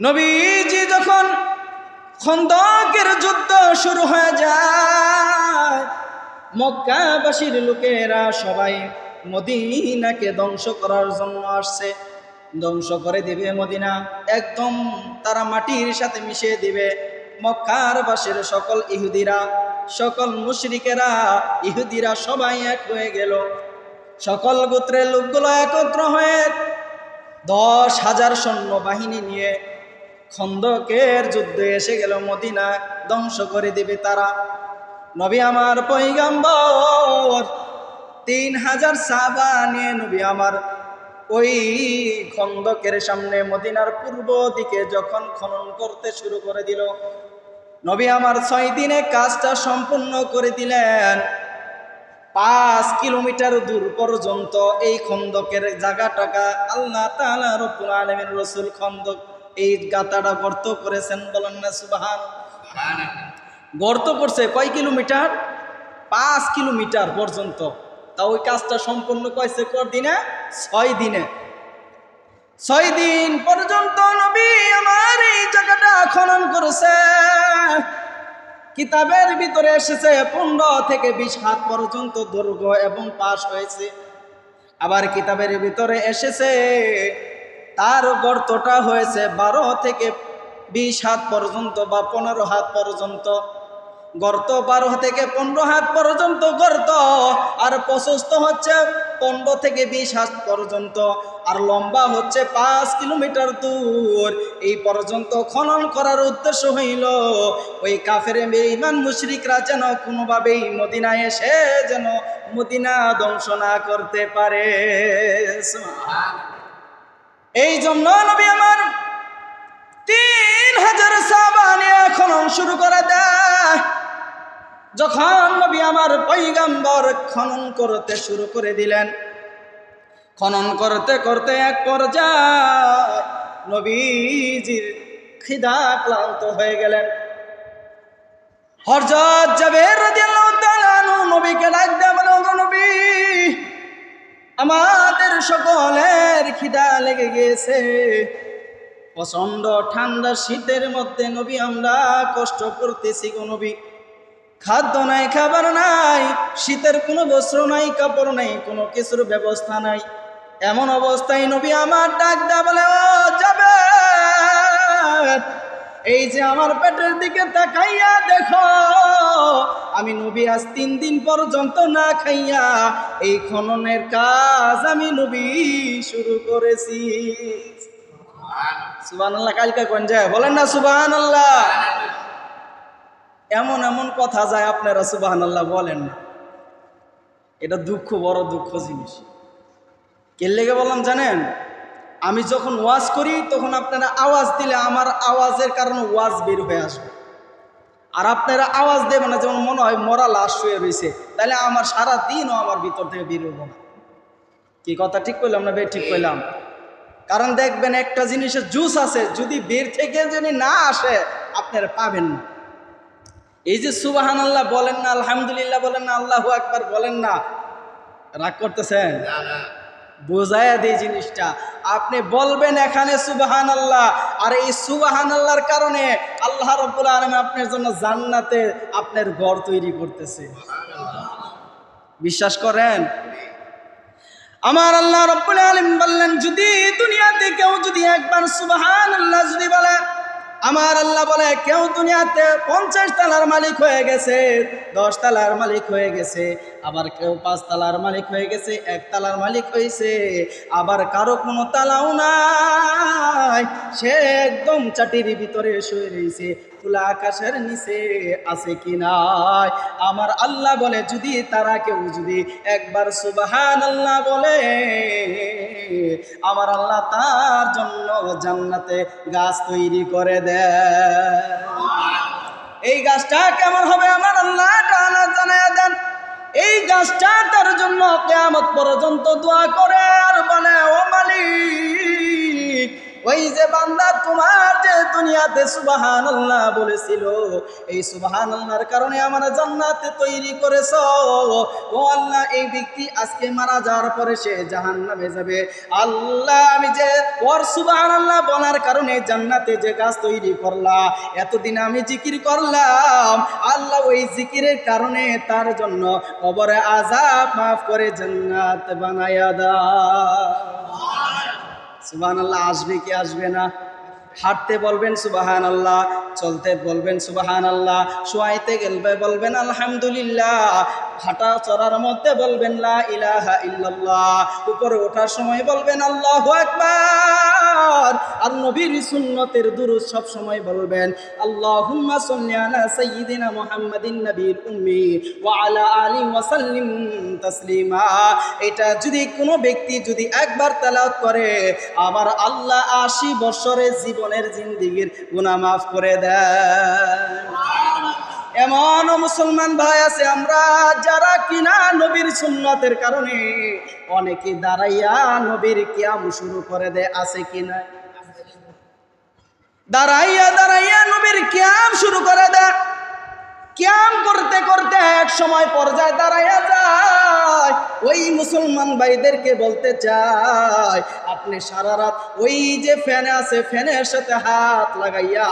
নবীজি যখন খন্দকের যুদ্ধ শুরু হয়ে যায়, মক্কাবাসীর লোকেরা সবাই মদিনাকে ধ্বংস করার জন্য আসছে। ধ্বংস করে দিবে মদিনা, একদম তারা মাটির সাথে মিশিয়ে দিবে। মক্কার বাসের সকল ইহুদিরা, সকল মুশরিকেরা, ইহুদিরা সবাই এক হয়ে গেল। সকল গোত্রের লোকগুলো একত্র হয়ে দশ হাজার সৈন্য বাহিনী নিয়ে খন্দকের যুদ্ধে এসে গেল মদিনা, ধ্বংস করে দিবে তারা। নবী আমার পৈগম্বর তিন হাজার সাবা নিয়ে নবী আমার ওই খন্দকের সামনে মদিনার পূর্ব দিকে যখন খনন করতে শুরু করে দিল, নবী আমার ছয় দিনে কাজটা সম্পূর্ণ করে দিলেন। পাঁচ কিলোমিটার দূর পর্যন্ত এই খন্দকের জায়গাটাকা আল্লাহ আলামিন রসুল খন্দক এই গাতাটা গর্ত করেছেন, বলেন না, সুবাহান। গর্ত করছে কয় কিলোমিটার? পাঁচ কিলোমিটার পর্যন্ত। তা ওই কাজটা সম্পূর্ণ কয়েছে কর দিনে? ছয় দিনে। ছয় দিন পর্যন্ত নবী আমার এই জায়গাটা খনন করেছে। কিতাবের ভিতরে এসেছে, পনেরো থেকে বিশ হাত পর্যন্ত দৈর্ঘ্য এবং পাশ হয়েছে। আবার কিতাবের ভিতরে এসেছে তার গর্তটা হয়েছে বারো থেকে বিশ হাত পর্যন্ত বা পনেরো হাত পর্যন্ত। গর্ত বারো থেকে পনেরো হাত পর্যন্ত গর্ত, আর প্রশস্ত হচ্ছে পনেরো থেকে বিশ হাত পর্যন্ত, আর লম্বা হচ্ছে পাঁচ কিলোমিটার দূর। এই পর্যন্ত খনন করার উদ্দেশ্য হইল, ওই কাফের ইমান মুশরিকরা যেন কোনোভাবেই মদিনায় এসে যেন মদিনা ধ্বংস না করতে পারে। এই জন্য নবী আমার তিন হাজার সাবানিয়া খনন শুরু করে দেয়। যখন নবী আমার পৈগম্বর খনন করতে শুরু করে দিলেন, খনন করতে করতে এক পর্যায়ে নবীজির খিদা ক্লান্ত হয়ে গেলেন। হরজত যাবে নবীকে ডাক "ওগো নবী আমাদের সকলের খিদা লেগে গিয়েছে প্রচণ্ড ঠান্ডা শীতের মধ্যে নবী, আমরা কষ্ট করতেছি গো নবী। খাদ্য নাই, খাবার নাই, শীতের কোনো বস্ত্র নাই, কাপড় নাই, কোনো কিছুর ব্যবস্থা নাই। এমন অবস্থায় নবী আমার ডাক দা বলে, ও যাবে এই যে আমার পেটের দিকে তাকাইয়া দেখো আমি নবী আজ তিন দিন পর্যন্ত না খাইয়া এই খননের কাজ আমি নবী শুরু করেছি। সুবান আল্লাহ কালকে কোন যায়? বলেন না সুবান আল্লাহ এমন এমন কথা যায় আপনারা সুবাহান আল্লাহ বলেন না। এটা দুঃখ বড় দুঃখ জিনিস। কে লেগে বললাম জানেন? আমি যখন ওয়াজ করি, তখন আপনারা আওয়াজ দিলে আমার আওয়াজের কারণে ওয়াজ বের হয়ে আসবে। আর আপনারা আওয়াজ দেবেন না, যেমন মনে হয় মরা লাশ শুয়ে রয়েছে তাহলে আমার সারা দিনও আমার ভিতর থেকে বের হব না। কি কথা ঠিক করলাম না বের ঠিক করলাম কারণ দেখবেন একটা জিনিসের জুস আছে, যদি বের থেকে যদি না আসে, আপনারা পাবেন না। এই যে সুবাহান আল্লাহ বলেন না, আলহামদুলিল্লাহ বলেন না, আল্লাহু আকবার বলেন না, রাগ করতেছেন? বোঝায় দিই জিনিসটা। আপনি বলবেন এখানে সুবাহান আল্লাহ আর এই সুবাহান আল্লাহর কারণে আল্লাহ রব্বুল আলম আপনার জন্য জান্নাতে আপনার ঘর তৈরি করতেছে। বিশ্বাস করেন? আমার আল্লাহ রব্বুল আলম বললেন, যদি দুনিয়াতে কেউ যদি একবার সুবাহান আল্লাহ যদি বলে আমার আল্লাহ বলে, কেউ দুনিয়াতে পঞ্চাশ তালার মালিক হয়ে গেছে, দশ তালার মালিক হয়ে গেছে, আবার কেউ পাঁচ তালার মালিক হয়ে গেছে, এক তালার মালিক হয়েছে, আবার কারও কোনো তালাও নাই, সে একদম চাটির ভিতরে শুয়ে রয়েছে। খোলা আকাশের নিচে আছে কি নাই? আমার আল্লাহ বলে, যদি তারা কেউ যদি একবার সুবাহান আল্লাহ বলে, আমার আল্লাহ তার জন্য জান্নাতে গাছ তৈরি করে দেয়। এই গাছটা কেমন হবে আমার আল্লাহ জানায় দেন। এই গাছটা তার জন্য কেয়ামত পর্যন্ত দোয়া করে আর বলে, ও মালিক ওই যে বান্দা তোমার যে দুনিয়াতে সুবাহান আল্লাহ বলেছিল, এই সুবাহান আল্লাহর কারণে আমার জান্নাতে তৈরি করেছ। ও আল্লাহ, এই ব্যক্তি আজকে মারা যাওয়ার পরে সে জাহান নামে যাবে। আল্লাহ, আমি যে ওর সুবাহান আল্লাহ বলার কারণে জান্নাতে যে গাছ তৈরি করলাম, এতদিন আমি জিকির করলাম। আল্লাহ, ওই জিকিরের কারণে তার জন্য কবরে আজাব মাফ করে জান্নাত বানায়া দা সুবাহান আল্লাহ আসবে কি আসবে না? হাঁটতে বলবেন সুবাহান আল্লাহ চলতে বলবেন সুবাহান আল্লাহ শোয়াইতে গেলবে বলবেন আলহামদুলিল্লাহ হাঁটা চড়ার মধ্যে বলবেন, লা ইলাহা ইল্লাল্লাহ। উপরে ওঠার সময় বলবেন, আল্লাহ আকবার। আর নবীর সুন্নতের দুরুদ সব সময় বলবেন, আল্লাহুম্মা সাল্লি আলা নবীর উম্মি ওয়া আলা আলি ওয়া এটা যদি কোনো ব্যক্তি যদি একবার তেলাওয়াত করে, আবার আল্লাহ আশি বছরের জীবনের জিন্দিগির গুনাহ মাফ করে দেন এমন মুসলমান ভাই আছে, আমরা যারা কিনা নবীর সুন্নতের কারণে অনেকে দাঁড়াইয়া নবীর কিয়াম শুরু করে দে আছে কিনা দাঁড়াইয়া দাঁড়াইয়া নবীর কিয়াম শুরু করে দেয়। ক্যাম করতে করতে এক সময় পর্যায়ে দাঁড়াইয়া যায়। ওই মুসলমান ভাইদেরকে বলতে চাই আপনি সারা রাত ওই যে ফ্যানে আছে, ফ্যানের সাথে হাত লাগাইয়া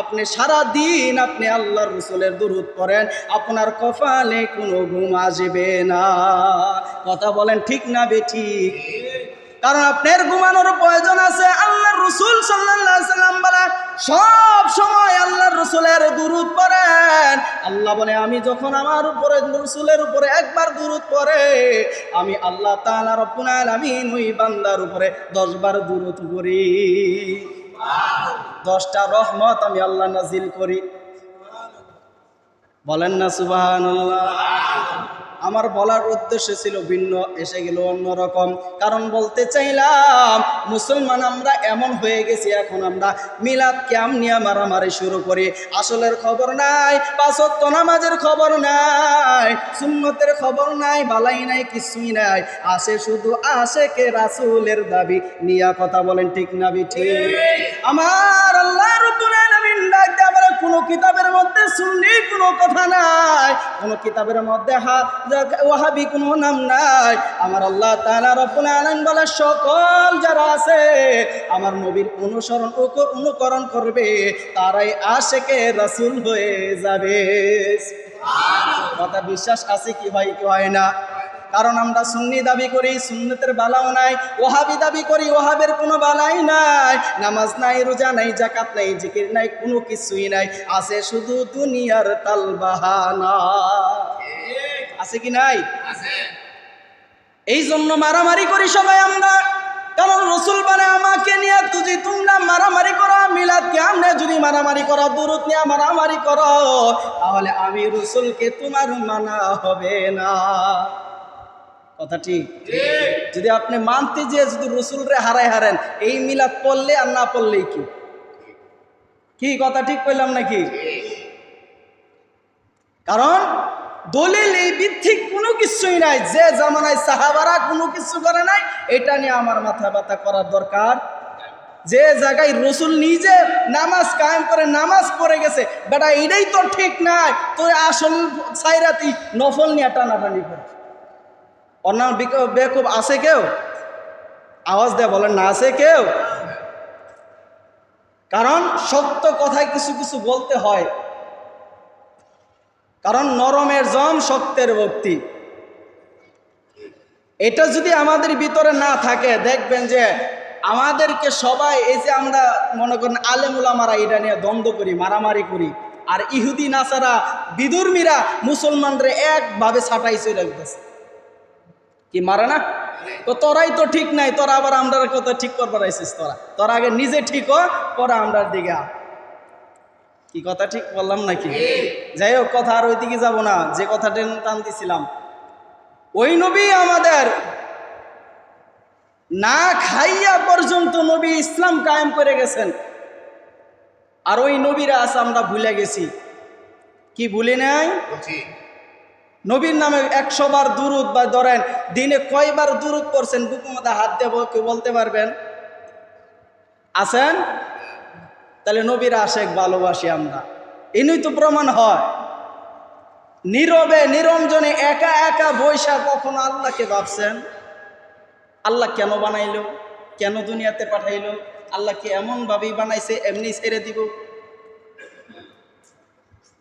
আপনি সারা দিন আপনি আল্লাহর রসুলের দুরুদ করেন আপনার কপালে কোনো ঘুম আসবে না। কথা বলেন ঠিক না বে ঠিক কারণ আপনার ঘুমানোর প্রয়োজন আছে। আল্লাহর রসুল সাল্লাহ সাল্লাম বলে সব সময় আল্লাহর রসুলের দুরুদ পড়েন। আল্লাহ বলে, আমি যখন আমার উপরে রসুলের উপরে একবার দুরুদ পড়ে, আমি আল্লাহ তাআলা রব্বুল আলামিন ওই বান্দার উপরে দশবার দুরুদ করি। দশটা রহমত আমি আল্লাহ নাজিল করি। বলেন না, সুবহানাল্লাহ। আমার বলার উদ্দেশ্য ছিল ভিন্ন এসে গেল অন্যরকম কারণ বলতে চাইলাম মুসলমান আমরা এমন হয়ে গেছি এখন আমরা মিলাদ ক্যাম নিয়ে মারামারি শুরু করি। আসলের খবর নাই পাঁচত্ব নামাজের খবর নাই সুন্নতের খবর নাই বালাই নাই কিছুই নাই। আসে শুধু আসে কে রাসুলের দাবি নিয়া কথা বলেন ঠিক না বি ঠিক। আমার আল্লাহ কোনো কিতাবের মধ্যে সুন্নি কোনো কথা নাই, কোনো কিতাবের মধ্যে ওয়াহাবি কোনো নাম নাই। আমার আল্লাহ তাআলা রব্বুল আলামিন বলে, সকল যারা আছে, আমার নবীর অনুসরণ অনুকরণ করবে, তারাই আশেকে রাসূল হয়ে যাবে। কথা বিশ্বাস আছে কি ভাই, কি হয় না? কারণ আমরা সুন্নি দাবি করি সুন্নতের বালাও নাই ওহাবি দাবি করি ওহাবের কোনো বালাই নাই। নামাজ নাই রোজা নাই জাকাত নাই জিকির নাই কোনো কিছুই নাই। আছে শুধু দুনিয়ার তাল বাহানা আছে কি নাই? এই জন্য মারামারি করি সবাই আমরা। কারণ রসুল মানে আমাকে নিয়ে তুই তোমরা মারামারি করো মিলাদ কেমনে যদি মারামারি করো দূরত নিয়ে মারামারি করো তাহলে আমি রসুলকে তোমার মানা হবে না। কথা ঠিক? যদি আপনি মানতে যে যদি রসুল রে হারায় হারেন, এই মিলাদ পড়লে আর না পড়লেই কি? কি কথা ঠিক কইলাম নাকি? কারণ দলিল এই ভিত্তিক কোনো কিছুই নাই, যে জামানায় সাহাবারা কোনো কিছু করে নাই, এটা নিয়ে আমার মাথা ব্যথা করার দরকার। যে জায়গায় রসুল নিজে নামাজ কায়েম করে, নামাজ পড়ে গেছে, বেটা, এটাই তো ঠিক নাই, তোর আসল সাইরাতি নফল নিয়ে টানাটানি করে অন্য বেকুব আছে কেউ? আওয়াজ দেয় বলেন, না আছে কেউ? কারণ সত্য কথায় কিছু কিছু বলতে হয়। কারণ নরমের জম সত্যের ভক্তি। এটা যদি আমাদের ভিতরে না থাকে, দেখবেন যে আমাদেরকে সবাই, এই যে আমরা মনে করেন আলেমুলামারা এটা নিয়ে দ্বন্দ্ব করি, মারামারি করি। আর ইহুদি, নাসারা, বিদুর্মীরা মুসলমানরা একভাবে ছাটাই চলে গেছে। কি মারে না? তো তোরাই তো ঠিক নাই তোরা আবার আমরা কথা ঠিক করবার আইসিস তোরা। তোরা আগে নিজে ঠিক হ পরে আমরার দিকে কি কথা ঠিক বললাম নাকি? যাই হোক কথা আর ওইদিকে যাব না যে কথাটা টান দিছিলাম ওই নবী আমাদের না খাইয়া পর্যন্ত নবী ইসলাম কায়েম করে গেছেন। আর ওই নবীরা আছে আমরা ভুলে গেছি। কি ভুলে নাই? নবীর নামে একশো বার দুরুদ বা ধরেন, দিনে কয়বার দুরুদ করছেন মধ্যে হাত দেব, কেউ বলতে পারবেন? আছেন? তাহলে নবীর আশেক ভালোবাসি আমরা। এনই তো প্রমাণ হয়। নীরবে, নিরঞ্জনে একা একা বৈশা কখনো আল্লাহকে ভাবছেন? আল্লাহ কেন বানাইল? কেন দুনিয়াতে পাঠাইলো? আল্লাহকে এমনভাবেই বানাইছে? এমনি ছেড়ে দিব?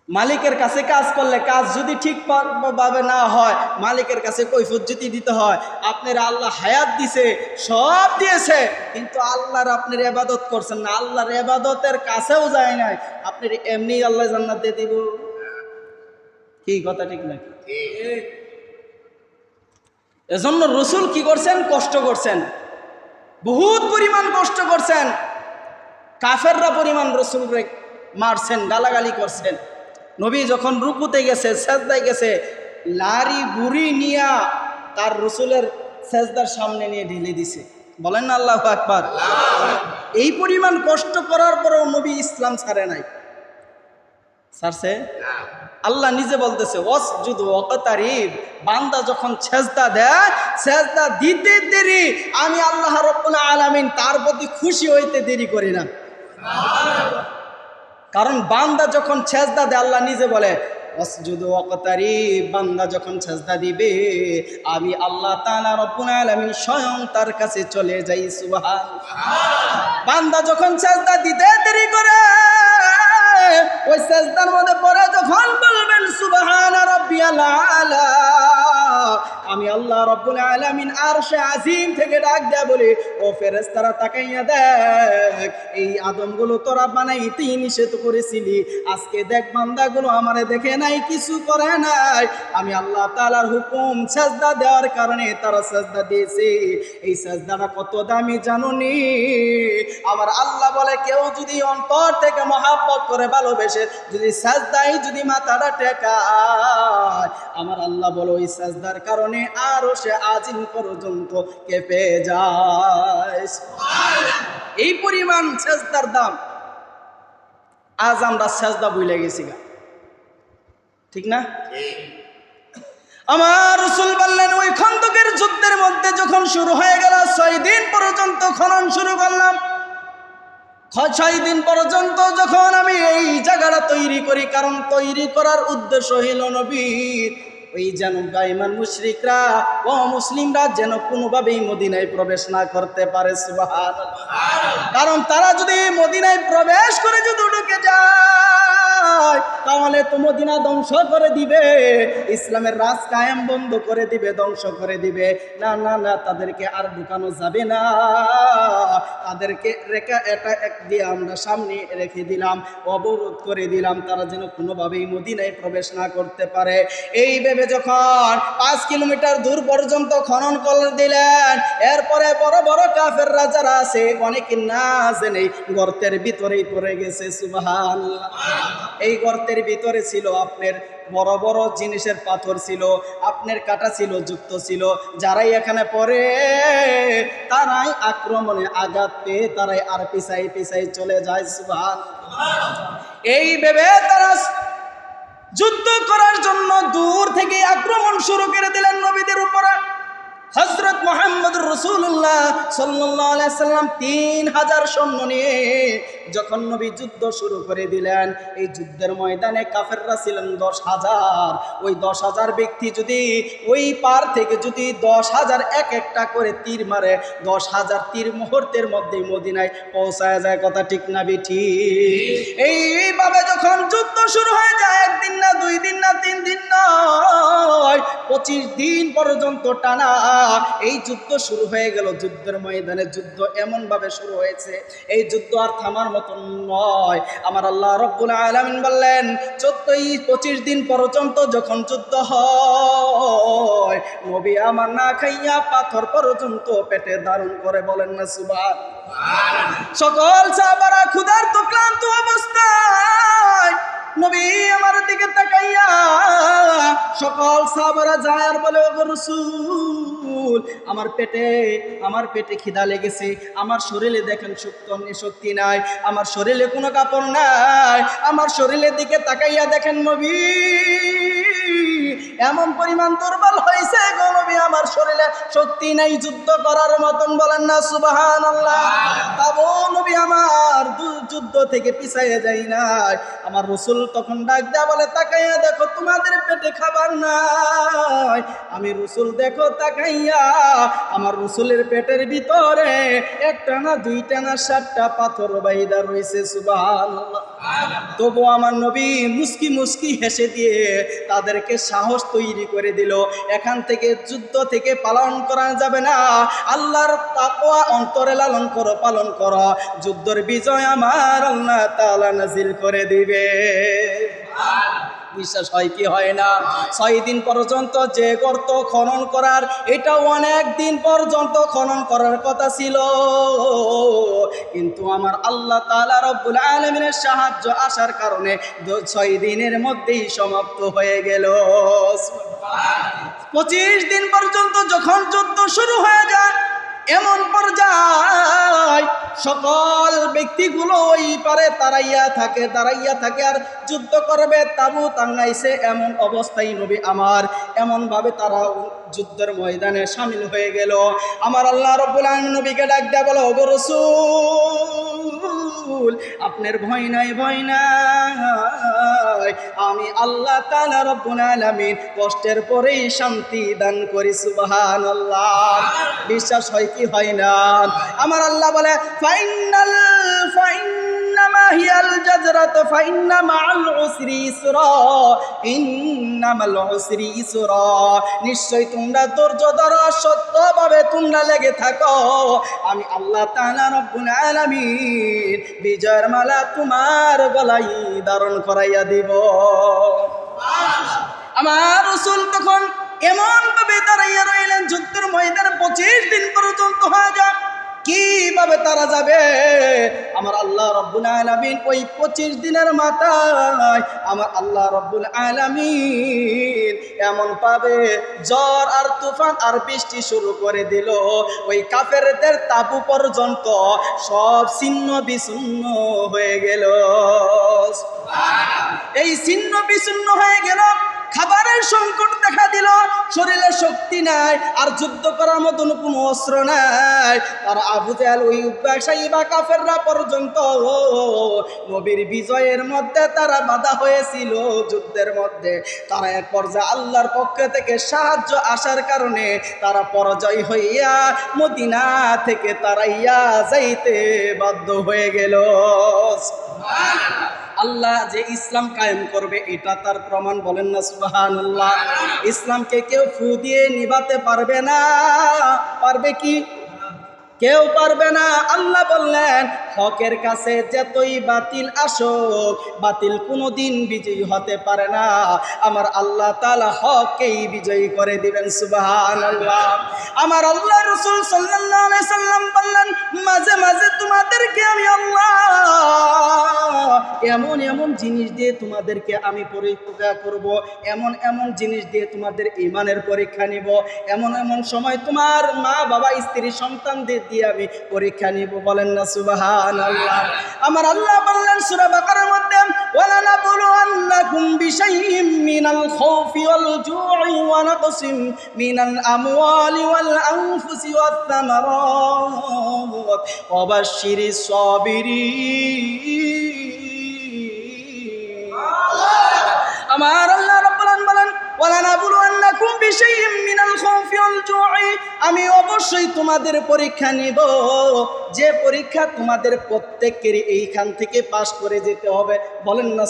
মালিকের কাছে কাজ করলে কাজ যদি ঠিক ভাবে না হয়, মালিকের কাছে কৈফত যদি দিতে হয়, আপনার আল্লাহ হায়াত দিছে, সব দিয়েছে, কিন্তু আল্লাহর আপনার এবাদত করছেন না, আল্লাহর এবাদতের কাছেও যায় নাই, আপনার এমনি আল্লাহ জান্নাত দিয়ে দিব। কি কথা ঠিক নাকি এজন্য রসুল কি করছেন? কষ্ট করছেন। বহুত পরিমাণ কষ্ট করছেন। কাফেররা পরিমাণ রসুল মারছেন, গালাগালি করছেন। নবী যখন রুকুতে গেছে, সেজদায় গেছে, লারি বুড়ি নিয়া তার রসুলের সেজদার সামনে নিয়ে ঢেলে দিছে। বলেন না আল্লাহ আকবার। এই পরিমাণ কষ্ট করার পরেও নবী ইসলাম ছাড়ে নাই। ছাড়ছে? আল্লাহ নিজে বলতেছে ওস যুদু অকতারিব বান্দা যখন ছেজদা দেয় ছেজদা দিতে দেরি, আমি আল্লাহ রব্বুল আলামিন তার প্রতি খুশি হইতে দেরি করি না। কারণ বান্দা যখন ছেজদা দেয়, আল্লাহ নিজে বলে অকতারিব বান্দা যখন ছেজদা দিবে, আমি আল্লাহ তাআলা রব্বুল আলামিন স্বয়ং তার কাছে চলে যাই সুবহান বান্দা যখন ছেজদা দিতে দেরি করে, ওই সেজদার মধ্যে পড়ে যখন বলবেন, সুবহান আমি আল্লাহ রব্বুল আলামিন আরশে আজিম থেকে ডাক দেয়া বলি, ও ফেরেশতারা তাকাইয়া দেখ, এই আদমগুলো তোরা বানাইতেই নিষেধ করেছিলি। আজকে দেখ বান্দাগুলো আমারে দেখে নাই, কিছু করে নাই। আমি আল্লাহ তাআলার হুকুম সেজদা দেওয়ার কারণে তারা সাজদা দিয়েছে। এই সাজদাটা কত দামি জানুনি? আমার আল্লাহ বলে, কেউ যদি অন্তর থেকে মহাব্বত করে ভালোবেসে, যদি সাজদাই যদি মাথাটা টেকায়, আমার আল্লাহ বলো, ওই সাজদার কারণে আরও সে আজিম পর্যন্ত কেঁপে যায়। এই পরিমাণ সেজদার দাম, আজ আমরা সেজদা বুঝলে গেছি গা। ঠিক না? আমার রসুল বললেন, ওই খন্দকের যুদ্ধের মধ্যে যখন শুরু হয়ে গেল, ছয় দিন পর্যন্ত খনন শুরু করলাম। ছয় দিন পর্যন্ত যখন আমি এই জায়গাটা তৈরি করি, কারণ তৈরি করার উদ্দেশ্য হইল নবীর ওই যেন গাইমান মুশরিকরা ও মুসলিমরা যেন কোনোভাবেই মদিনায় প্রবেশ না করতে পারে সুবাহ কারণ তারা যদি মদিনায় প্রবেশ করে যদি তাহলে তো মদিনা ধ্বংস করে দিবে। ইসলামের রাজ কায়েম বন্ধ করে দিবে, ধ্বংস করে দিবে। না না না, তাদেরকে আর ঢুকানো যাবে না। তাদেরকে রেখা এটা এক দিয়ে আমরা সামনে রেখে দিলাম, অবরোধ করে দিলাম। তারা যেন কোনোভাবেই মদিনায় প্রবেশ না করতে পারে। এই ভেবে যখন পাঁচ কিলোমিটার দূর পর্যন্ত খনন করে দিলেন, এরপরে বড় বড় কাফের রাজারা আছে, অনেকে না জেনে গর্তের ভিতরেই পড়ে গেছে সুবাহান এই গর্তের ভিতরে ছিল, আপনার বড় বড় জিনিসের পাথর ছিল, আপনার কাটা ছিল, যুক্ত ছিল। যারাই এখানে পড়ে, তারাই আক্রমণে আঘাত পেয়ে তারাই আর পিছাই পিছাই চলে যায় সুবাহান এই ভেবে তারা যুদ্ধ করার জন্য দূর থেকে আক্রমণ শুরু করে দিলেন নবীদের উপরে। হজরত মোহাম্মদ রসুল্লাহ সাল্লাম তিন হাজার সৈন্য নিয়ে যখন নবী যুদ্ধ শুরু করে দিলেন, এই যুদ্ধের ময়দানে কাফেররা ছিলেন দশ হাজার। ওই দশ হাজার ব্যক্তি যদি ওই পার থেকে যদি দশ হাজার এক একটা করে তীর মারে, দশ হাজার তীর মুহূর্তের মধ্যেই মদিনায় পৌঁছায় যায়, কথা ঠিক না বিঠি এইভাবে যখন যুদ্ধ শুরু হয়ে যায়, একদিন না দুই দিন না তিন দিন নয়, পঁচিশ দিন পর্যন্ত টানা এই যুদ্ধ শুরু হয়ে গেল। যুদ্ধের ময়দানে যুদ্ধ এমন ভাবে শুরু হয়েছে। এই যুদ্ধ আর থামার মতন নয়। আমার আল্লাহ রব্বুল আলমিন বললেন চোদ্দই পঁচিশ দিন পর্যন্ত যখন যুদ্ধ হয় নবী আমার না খাইয়া পাথর পর্যন্ত পেটে দারুণ করে বলেন না সুবাহ সকল সাহাবারা ক্ষুধার তো ক্লান্ত অবস্থায় নবী আমার দিকে তাকাইয়া সকল সাহাবারা যায় আর বলে, ওগো রসুল, আমার পেটে আমার পেটে খিদা লেগেছে, আমার শরীরে দেখেন শক্তি শক্তি নাই, আমার শরীরে কোনো কাপড় নাই, আমার শরীরের দিকে তাকাইয়া দেখেন নবী। এমন পরিমাণ দুর্বল হয়েছে গো আমার শরীরে শক্তি নাই যুদ্ধ করার মতন বলেন না সুবাহান আল্লাহ। তাবো নবী আমার যুদ্ধ থেকে পিছাইয়ে যাই নাই। আমার রসুল তখন ডাক দেয়া বলে তাকাইয়া দেখো তোমাদের পেটে খাবার নাই। আমি রসুল দেখো তাকাইয়া আমার রসুলের পেটের ভিতরে একটা না দুইটা না সাতটা পাথর বাইদা রয়েছে সুবাহান তবু আমার নবী মুস্কি মুস্কি হেসে দিয়ে তাদেরকে সাহস তৈরি করে দিল। এখান থেকে যুদ্ধ থেকে পালন করা যাবে না। আল্লাহর তাকওয়া অন্তরে লালন করো, পালন করো। যুদ্ধের বিজয় আমার আল্লাহ তাআলা নাজিল করে দিবে। বিশ্বাস হয় কি হয় না? ছয় দিন পর্যন্ত যে গর্ত খনন করার এটা অনেক দিন পর্যন্ত খনন করার কথা ছিল। কিন্তু আমার আল্লাহ তাআলা রব্বুল আলমিনের সাহায্য আসার কারণে ছয় দিনের মধ্যেই সমাপ্ত হয়ে গেল। পঁচিশ দিন পর্যন্ত যখন যুদ্ধ শুরু হয়ে যায় এমন পর্যায় সকল ব্যক্তিগুলো ওই পারে তারাইয়া থাকে, দাঁড়াইয়া থাকে আর যুদ্ধ করবে। তাবু টাঙ্গাইছে এমন অবস্থায় নবী আমার। এমনভাবে তারা যুদ্ধের ময়দানে সামিল হয়ে গেল। আমার আল্লাহ রব্বুল আলম নবীকে ডাক দেয়া বলো, ওগো রসুল, আপনার ভয় নাই ভয় নাই। আমি আল্লাহ তাআলা রব্বুল আলামিন কষ্টের পরেই শান্তি দান করি, সুবহানাল্লাহ। বিশ্বাস হয় কি হয় না? আমার আল্লাহ বলে ফাইনাল ফাইন্নামা হিয়াল জাজরাত ফাইন্না মাআল উসরি ইসরা ইন্নামাল উসরি ইসরা। নিশ্চয় তোমরা ধৈর্য ধরো সত্যভাবে তোমরা লেগে থাকো। আমি আল্লাহ তাআলা রব্বুল আলামিন বিজয়ের মালা তোমার গলায় ধারণ করাইয়া দিব। আমার রসুল তখন এমন ভাবে দাঁড়াইয়া রইলেন যুদ্ধের ময়দানে পঁচিশ দিন পর্যন্ত হয়ে যাক। কীভাবে তারা যাবে? আমার আল্লাহ রব্বুল আলামিন ওই পঁচিশ দিনের মাথায় আমার আল্লাহ রব্বুল আলামিন এমন পাবে জ্বর আর তুফান আর বৃষ্টি শুরু করে দিল। ওই কাফেরদের তাবু পর্যন্ত সব ছিন্ন বিচ্ছিন্ন হয়ে গেল। এই ছিন্ন বিচ্ছিন্ন হয়ে গেল। খাবারের সংকট দেখা দিল। শরীরে শক্তি নাই, আর যুদ্ধ করার মতন কোনো অস্ত্র নাই। তার আবু জাল ওই ব্যবসায়ী বা কাফেররা পর্যন্ত, নবীর বিজয়ের মধ্যে তারা বাধা হয়েছিল যুদ্ধের মধ্যে। তারা এক পর্যায়ে আল্লাহর পক্ষ থেকে সাহায্য আসার কারণে তারা পরাজয় হইয়া মদিনা থেকে তারাইয়া যাইতে বাধ্য হয়ে গেল। আল্লাহ যে ইসলাম কায়েম করবে, এটা তার প্রমাণ বলেন না সুবাহান আল্লাহ ইসলামকে কেউ ফু দিয়ে নিভাতে পারবে না। পারবে কি? কেউ পারবে না, আল্লাহ বললেন, হকের কাছে যতই বাতিল আসুক, বাতিল কোনোদিন বিজয়ী হতে পারে না। আমার আল্লাহ তালা হককেই বিজয়ী করে দিবেন সুবাহান আল্লাহ আমার আল্লাহ রসুল সাল্লাম বললেন, মাঝে মাঝে তোমাদেরকে আমি আল্লাহ এমন এমন জিনিস দিয়ে তোমাদেরকে আমি পরীক্ষা করব, এমন এমন জিনিস দিয়ে তোমাদের ইমানের পরীক্ষা নিব, এমন এমন সময় তোমার মা বাবা স্ত্রী, সন্তানদের দিয়ে আমি পরীক্ষা নিব। বলেন না সুবাহান আল্লাহ আমার আল্লাহ বললেন, সূরা বাকারার মধ্যে নাবলু আন্নাকুম বিশাইইম মিনাল খাউফি ওয়াল জু'i ওয়া নাকসিম মিনাল আমওয়ালি ওয়াল আনফুসি ওয়াত থামারাত ওয়া সাবিরিন। আমার আল্লাহ রাব্বুল বলেন আমি অবশ্যই তোমাদের পরীক্ষা নিব। যে পরীক্ষা তোমাদের প্রত্যেকেরই এইখান থেকে পাশ করে যেতে হবে। বলেন না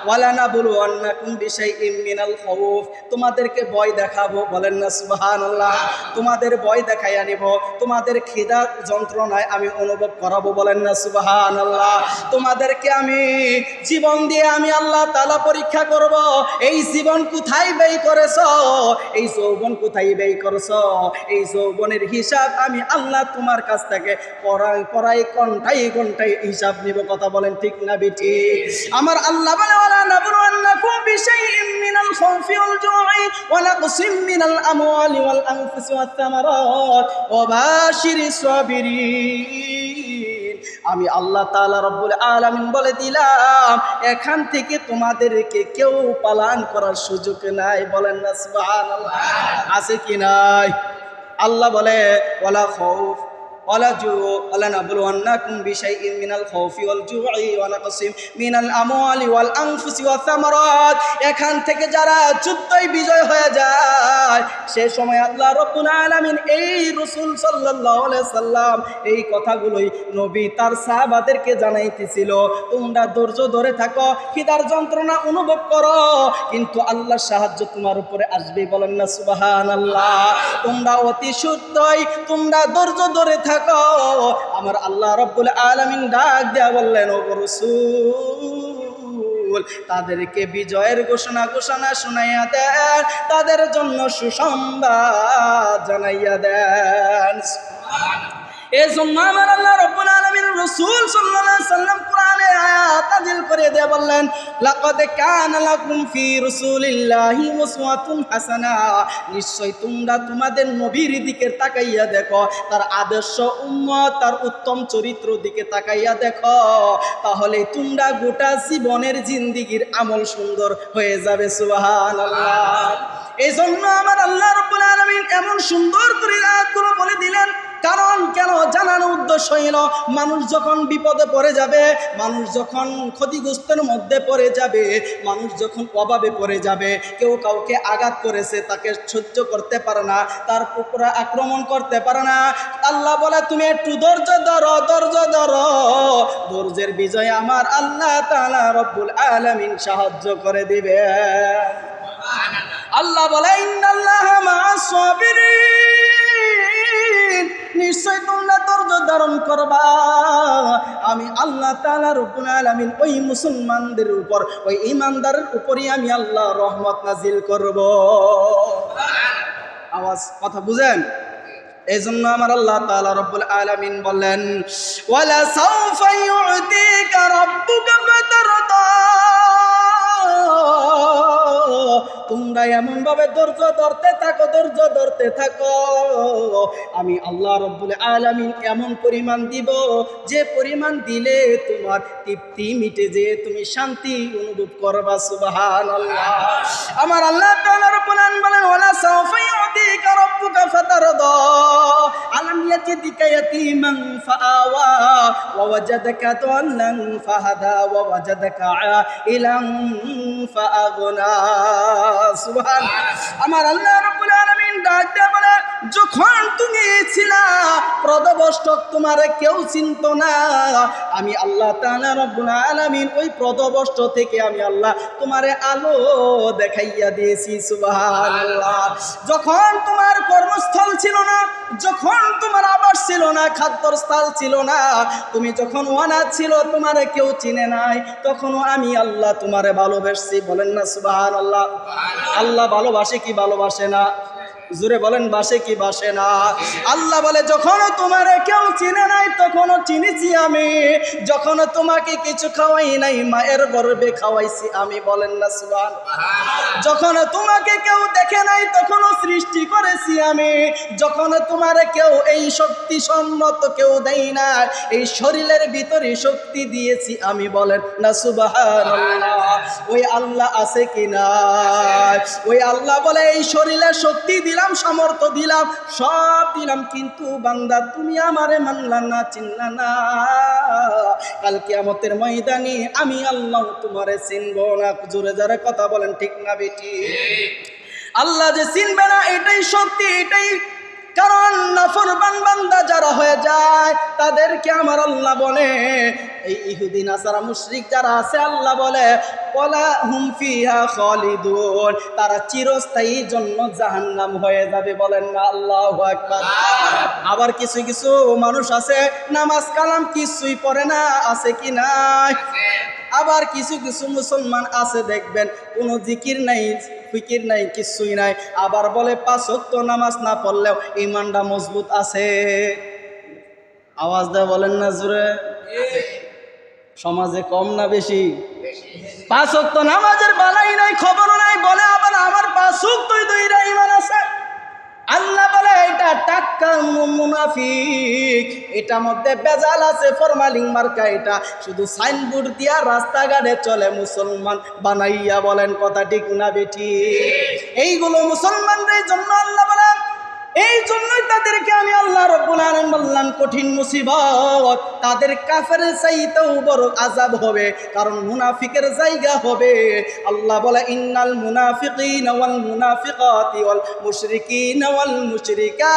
সুবহানাল্লাহ ওয়ালা নাবলুয়ান্নাকুম বিশাইইম মিনাল খাউফ। তোমাদেরকে ভয় দেখাবো, বলেন না, সুবহানাল্লাহ। তোমাদের ভয় দেখাইয়া নিব, তোমাদের খিদা যন্ত্রণায় আমি অনুভব করাবো, বলেন না, সুবহানাল্লাহ। তোমাদেরকে আমি জীবন দিয়ে আমি আল্লাহ তালা পরীক্ষা করব, এই জীবন কোথায় ব্যয় করেছ? এই যৌবন কোথায় ব্যয় করেছ? এই যৌবনের হিসাব আমি আল্লাহ তোমার কাছ থেকে পড়াই পড়াই ঘন্টাই ঘন্টাই হিসাব নিব, কথা বলেন ঠিক না বেটি আমার আল্লাহ বলে জু'i ওয়া নাকসিম মিনাল আমওয়ালি ওয়াল আনফুসি ওয়াত থামারাত ওয়া বাশিরিস সাবিরিন আমি আল্লাহ তাআলা রব্বুল আলামিন বলে দিলাম, এখান থেকে তোমাদেরকে কেউ পালান করার সুযোগ নাই। বলেন না, সুবহানাল্লাহ। আছে কি নাই? আল্লাহ বলে, ওয়ালা খৌফ ولا جوع ولا نبلونكم بشيء من الخوف والجوع ونقص من الأموال والأنفس والثمرات এখান থেকে যারা যুদ্ধই বিজয় হয়ে যায় সে সময় আল্লাহ রব্বুল আলামিন এই রাসূল সাল্লাল্লাহু আলাইহি সাল্লাম এই কথাগুলোই নবী তার সাহাবাদেরকে জানাইতেছিল তোমরা ধৈর্য ধরে থাকো খিদার যন্ত্রণা অনুভব করো কিন্তু আল্লাহর সাহায্য তোমার উপরে আসবে বলেন না সুবহানাল্লাহ তোমরা অতি শুদ্ধই তোমরা ধৈর্য ধরে থাকো আমার আল্লাহ রব্বুল আলমিন ডাক দেয়া বললেন, ও তাদেরকে বিজয়ের ঘোষণা ঘোষণা শুনাইয়া দেন। তাদের জন্য সুসংবাদ জানাইয়া দেন। এই জন্য আমার আল্লাহ রব্বুল আলামিন রাসূল আলাইহি সাল্লাম কোরআনে আয়াত নাযিল করে দিয়ে বললেন লাকাদ কানা লাকুম ফি রাসূলিল্লাহি উসওয়াতুন হাসানা। নিশ্চয় তোমরা তোমাদের নবীর দিকে তাকাইয়া দেখো তার আদর্শ উম্মত তার উত্তম চরিত্র দিকে তাকাইয়া দেখো তাহলে তোমরা গোটা জীবনের জিন্দিগির আমল সুন্দর হয়ে যাবে সুবহানাল্লাহ। এই জন্য আমার আল্লাহ রব্বুল আলামিন এমন সুন্দর করে আয়াতগুলো বলে দিলেন কারণ কেন জানানো উদ্দেশ্য হইল মানুষ যখন বিপদে পড়ে যাবে মানুষ যখন ক্ষতিগ্রস্তের মধ্যে পড়ে যাবে মানুষ যখন অভাবে পড়ে যাবে কেউ কাউকে আঘাত করেছে তাকে সহ্য করতে পারে না তার উপরে আক্রমণ করতে পারে না। আল্লাহ বলে তুমি একটু ধৈর্য ধরো ধৈর্য ধরো। ধৈর্যের বিজয় আমার আল্লাহ তাআলা রব্বুল আলামিন সাহায্য করে দিবে আল্লাহ বলে ইন্নাল্লাহ মা সাবিরিন নিশ্চয় তোমরা ধৈর্য ধারণ করবা। আমি আল্লাহ তাআলা রব্বুল আলামিন ওই মুসলমানদের উপর, ওই ইমানদারের উপরই আমি আল্লাহ রহমত নাজিল করব। আওয়াজ, কথা বুঝেন? এই জন্য আমার আল্লাহ তাআলা রব্বুল আলামিন বললেন ওয়ালা সাউফা ইউতিকা রাব্বুকা ফাতারদা। তোমরা এমন ভাবে ধৈর্য ধরতে থাকো, ধৈর্য ধরতে থাকো। আমি আল্লাহ রব্বুল আলামিন এমন পরিমাণ দিব, যে পরিমাণ দিলে তোমার তৃপ্তি মিটে যে তুমি শান্তি অনুভব করবা, সুবহানাল্লাহ। আমার আল্লাহ তাআলা রব্বুল আলামিন বলেন, ওয়ালা সাউফা ইউতিকা রাব্বুকা ফাতারদা। আলাম ইয়াজিদিকা ইয়াতীমান ফাআওয়া, ওয়া ওয়াজাদাকা দাল্লান ফাহাদা, ওয়া ওয়াজাদাকা আইলান ফাআগনা। সুবহান আমার আল্লাহ রাব্বুল আলামিন ডাক দিয়ে বলে যখন তুমি ছিলা প্রদবষ্টক, তোমারে কেউ চিনত না। আমি আল্লাহ রব্বুল আলামিন ওই প্রদবষ্ট থেকে আমি আল্লাহ তোমারে আলো দেখাইয়া দিয়েছি, সুবহানাল্লাহ। যখন তোমার কর্মস্থল ছিল না, যখন তোমার আবাস ছিল না খাদ্যর স্থল ছিল না, তুমি যখন অনাথ ছিল, তোমারে কেউ চিনে নাই। তখনও আমি আল্লাহ তোমারে ভালোবাসছি, বলেন না সুবাহান আল্লাহ আল্লাহ ভালোবাসে কি ভালোবাসে না? জুড়ে বলেন, বাসে কি বাসে না? আল্লাহ বলে, যখন তোমার কেউ চিনে নাই, তখনও চিনেছি আমি। যখন তোমাকে কিছু খাওয়াই নাই, মায়ের গর্বে খাওয়াইছি আমি, বলেন না সুবান যখন তোমাকে কেউ দেখে নাই, তখনও সৃষ্টি করেছি আমি। যখন তোমার কেউ এই শক্তি সম্মত কেউ দেই না, এই শরীরের ভিতরে শক্তি দিয়েছি আমি, বলেন না, সুবহানাল্লাহ। ওই আল্লাহ আছে কি না ওই আল্লাহ বলে, এই শরীরে শক্তি দিলাম সামর্থ্য দিলাম সব দিলাম কিন্তু বান্দা তুমি আমারে মানলা না চিনলা না। কাল কিয়ামতের ময়দানে আমি আল্লাহ তোমারে চিনব না। জোরে জোরে কথা বলেন ঠিক না বেটি? আল্লাহ যে চিনবে না এটাই সত্যি এটাই কারণ নাফরমান বান্দা যারা হয়ে যায়, তাদেরকে আমার আল্লাহ বলে, এই ইহুদিন, আসারা মুশরিক যারা আছে, আল্লাহ বলে বলা হুমফিয়া খালিদুন তারা চিরস্থায়ী জন্য জাহান্নাম হয়ে যাবে বলেন না, আল্লাহু আকবার। আবার কিছু কিছু মানুষ আছে, নামাজ কালাম কিছুই পড়ে না, আছে কি নাই? আবার কিছু কিছু মুসলমান আছে, দেখবেন কোনো জিকির নাই, ফিকির নাই, কিছুই নাই। আবার বলে, পাঁচ ওয়াক্ত নামাজ না পড়লেও ইমানটা মজবুত আছে। আওয়াজ দেয় বলেন না জুড়ে সমাজে কম না বেশি? পাঁচ নামাজের বালাই নাই খবর নাই, বলে আবার আমার পাঁচ দুইটা ইমান আছে। আল্লাহ এটা টাটকা মুনাফিক। এটা মধ্যে বেজাল আছে, ফরমালিং মার্কা এটা। শুধু সাইনবোর্ড দিয়া রাস্তাঘাটে চলে মুসলমান, বানাইয়া বলেন কথা ঠিক না বেটি এইগুলো মুসলমানদের জন্য আল্লাহ এই জন্যই তাদেরকে আমি আল্লাহ রব্বুল আলম বললাম, কঠিন মুসিবত। তাদের কাফের চাইতেও বড় আজাব হবে, কারণ মুনাফিকের জায়গা হবে। আল্লাহ বলে, ইন্নাল মুনাফিকিন ওয়াল মুনাফিকাতি ওয়াল মুশরিকিন ওয়াল মুশরিকাত।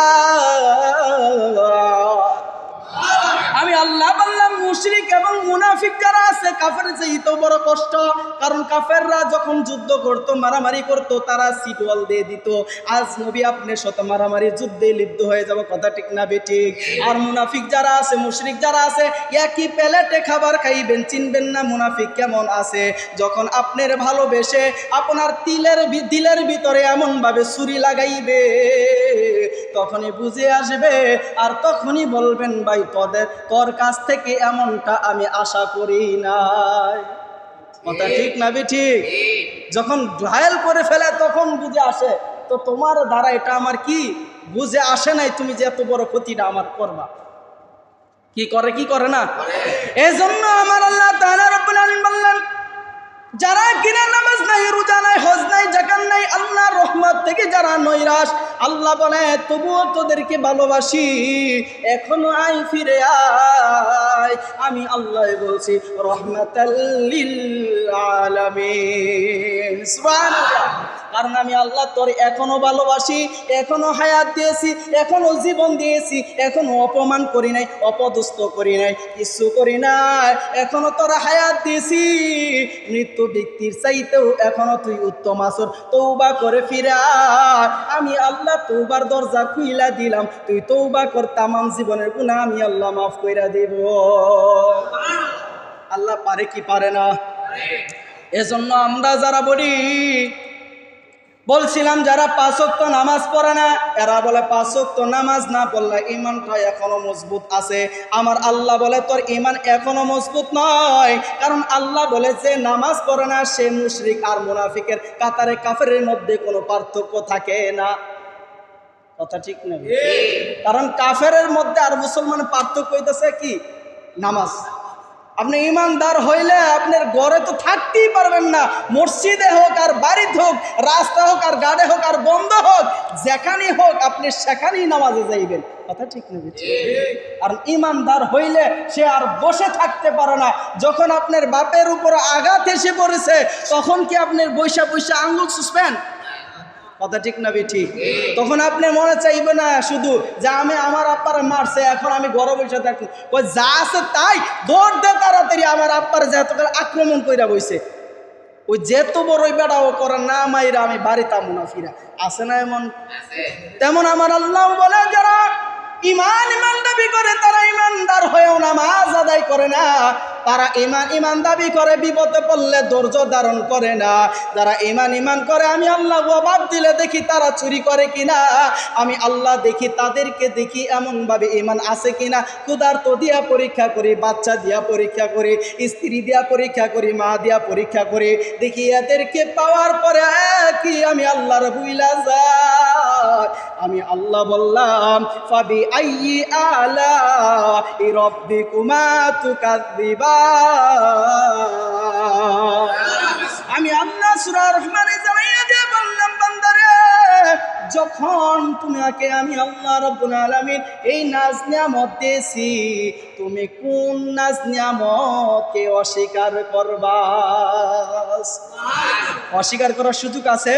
আমি আল্লাহ বললাম, মুশরিক এবং মুনাফিক যারা আছে, কাফের যেই তো বড় কষ্ট। কারণ কাফেররা যখন যুদ্ধ করত, মারামারি করত, তারা সিটওয়াল দিয়ে দিত। আজ নবী আপনি শত মারামারি যুদ্ধে লিপ্ত হয়ে যাব, কথা ঠিক না বেঠিক আর মুনাফিক যারা আছে, মুশরিক যারা আছে, একই প্লেটে খাবার খাইবেন, চিনবেন না মুনাফিক কেমন আছে। যখন আপনার ভালোবেসে আপনার তিলের দিলের ভিতরে এমন ভাবে ছুরি লাগাইবে, তখনই বুঝে আসবে, আর তখনই বলবেন, ভাই তোদের তোর কাছ থেকে এমনটা আমি আশা করি নাই। কথা ঠিক না ঠিক? যখন ঘায়াল করে ফেলে তখন বুঝে আসে তো তোমার দ্বারা এটা আমার কি? বুঝে আসে নাই তুমি যে এত বড় ক্ষতিটা আমার করবা। কি করে কি করে না? এজন্য আমার আল্লাহ তাআলা রব্বুল আলামিন বললেন যারা কিনা নামাজ নাই, রোজা নাই, হজ নাই জাকান নাই আল্লাহ রহমত থেকে যারা নৈরাস আল্লাহ বলে, তবুও তোদেরকে ভালোবাসি, এখনও আই ফিরে আয়। আমি আল্লাহ বলছি রহমত আলামিন। কারণ আমি আল্লাহ তোর এখনও ভালোবাসি এখনও হায়াত দিয়েছি এখনও জীবন দিয়েছি এখনও অপমান করি নাই অপদস্থ করি নাই কিছু করি নাই এখনও তোর হায়াত দিয়েছি। মৃত্যু ব্যক্তির চাইতেও এখনও তুই উত্তম আসর তৌবা করে ফিরে। আমি আল্লাহ তৌবার দরজা খুইলা দিলাম তুই তৌবা কর তামাম জীবনের গুণা আমি আল্লাহ মাফ কইরা দেব। আল্লাহ পারে কি পারে না? এজন্য আমরা যারা বলি বলছিলাম যারা পাঁচক্ত নামাজ পড়ে না এরা বলে পাঁচক্ত নামাজ না পড়লে ইমানটা এখনও মজবুত আছে। আমার আল্লাহ বলে তোর ইমান এখনও মজবুত নয়। কারণ আল্লাহ বলে যে নামাজ পড়ে না সে মুশরিক আর মুনাফিকের কাতারে কাফের মধ্যে কোনো পার্থক্য থাকে না। কথা ঠিক না? কারণ কাফেরের মধ্যে আর মুসলমানের পার্থক্য হইতেছে কি? নামাজ। আপনি ইমানদার হইলে আপনার ঘরে তো থাকতেই পারবেন না। মসজিদে হোক আর বাড়িতে হোক, রাস্তা হোক আর গাড়ে হোক আর বন্ধ হোক, যেখানেই হোক আপনি সেখানেই নামাজে যাইবেন। কথা ঠিক না? আর ইমানদার হইলে সে আর বসে থাকতে পারে না। যখন আপনার বাপের উপর আঘাত এসে পড়েছে, তখন কি আপনার বৈশা বৈশা আঙ্গুল সুসপেন কথা ঠিক না ঠিক। তখন আপনি মনে চাইবে না শুধু যে আমি আমার আব্বার মারছে এখন আমি ঘরে বসে থাকি ওই যা আছে তাই দৌড় দে তাড়াতাড়ি আমার আব্বার যেত করে আক্রমণ কইরা বইছে। ওই যেত বড় ওই বেড়া ও করে না মাইরা আমি বাড়িতে আমুনা ফিরা। আছে না এমন? তেমন আমার আল্লাহ বলে যারা ইমান ইমান দাবি করে তারা ইমানদার তারা ইমান ইমান দাবি করে, বিপদে পড়লে ধৈর্য ধারণ করে না। যারা ইমান ইমান করে, আমি আল্লাহ অভাব দিলে দেখি তারা চুরি করে কিনা। আমি আল্লাহ দেখি তাদেরকে দেখি এমনভাবে ইমান আছে কিনা। ক্ষুধার্ত দিয়া পরীক্ষা করি, বাচ্চা দিয়া পরীক্ষা করি, স্ত্রী দিয়া পরীক্ষা করি, মা দিয়া পরীক্ষা করি। দেখি এদেরকে পাওয়ার পরে কি আমি আল্লাহর বুইলা যায় আমি আল্লাহ বললাম, ফাবি আইয়ি আলা রব্বিকুমা তুকাযিবা? আমি আল্লাহ সূরা রহমানে জানাইয়া দিয়ে বললাম, বান্দারে, যখন তোমাকে আমি আল্লাহ রব্বুল আলামিন এই নাজ নিয়ামত দিয়েছি, তুমি কোন নাজ নিয়ামতকে অস্বীকার করবা? অস্বীকার করার সুযোগ আছে?